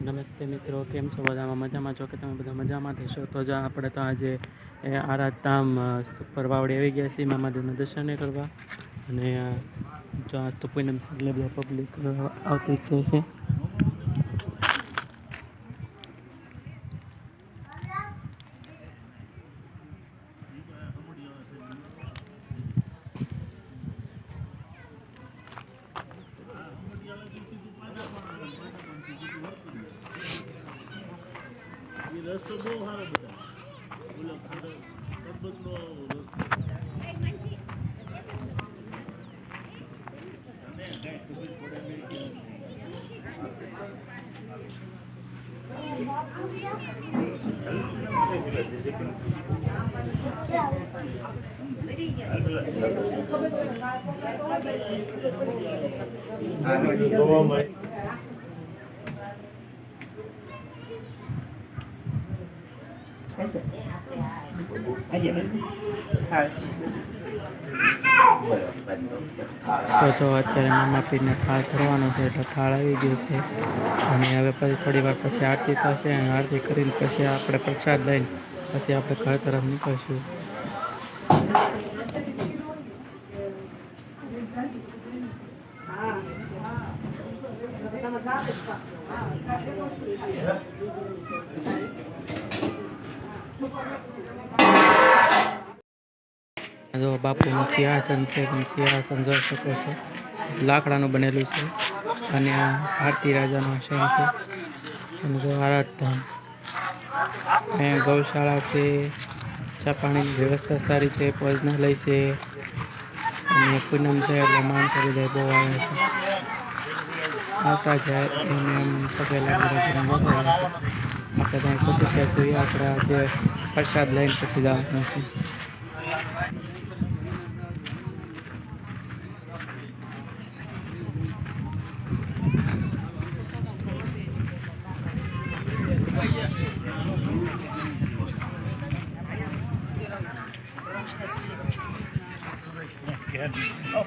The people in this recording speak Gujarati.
નમસ્તે મિત્રો, કેમ છો? બધામાં મજામાં? છો કે તમે બધા મજામાં થશો તો જો આપણે તો આજે આરાધામ પરવાવડી આવી ગયા છીએ મામાદેવના દર્શન કરવા. અને જો આજ તો પૂનમ એટલે બધા પબ્લિક આવતી જ છે. એ રસ્તો બહુ સારો જોવા મળે. તો જો અત્યારે મામા પીરને થાળ ધરવાનો છે એટલે થાળ આવી ગયો છે. અને હવે પછી થોડી વાર પછી આરતી થશે અને આરતી કરીને પછી આપણે પ્રસાદ લઈને પછી આપણે ઘર તરફ નીકળશું. જો બાપુનું સિંહાસન છે, તમે સિંહાસન જોઈ શકો છો. લાકડાનું બનેલું છે અને આ ભારતી રાજાનો આશ્રમ છે. અને જો આરાધધામ અહીંયા ગૌશાળા છે ચા પાણીની વ્યવસ્થા સારી છે, ભોજનાલય છે. અને પૂનમ છે એટલે માણસો બધા બહુ આવે છે. આવતા જાય એને એમ પગેલા આપણે ત્યાં ખૂબ ત્યાં સુધી આપણે જે પ્રસાદ લઈને પછી જવાનું છે. you. Oh,